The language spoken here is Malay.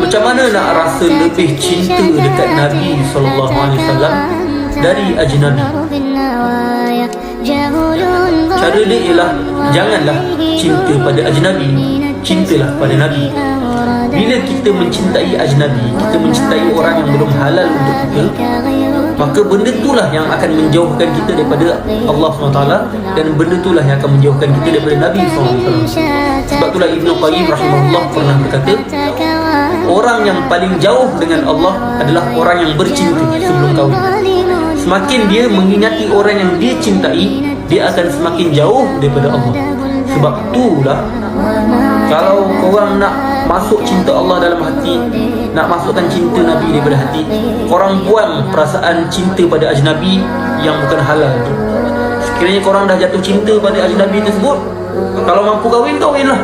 Macam mana nak rasa lebih cinta dekat Nabi sallallahu alaihi wasallam dari ajnabi? Cara dia ialah janganlah cinta pada ajnabi, cintalah pada Nabi. Bila kita mencintai ajnabi, kita mencintai orang yang belum halal untuk kita, maka benda itulah yang akan menjauhkan kita daripada Allah SWT dan benda itulah yang akan menjauhkan kita daripada Nabi SAW. Sebab itulah Ibn Qayyim rahimahullah pernah berkata, orang yang paling jauh dengan Allah adalah orang yang bercinta sebelum kahwin. Semakin dia mengingati orang yang dia cintai, dia akan semakin jauh daripada Allah. Sebab itulah kalau korang nak masuk cinta Allah dalam hati, nak masukkan cinta Nabi daripada hati, korang buang perasaan cinta pada ajnabi yang bukan halal tu. Sekiranya korang dah jatuh cinta pada ajnabi tersebut, kalau mampu kahwin, kahwinlah.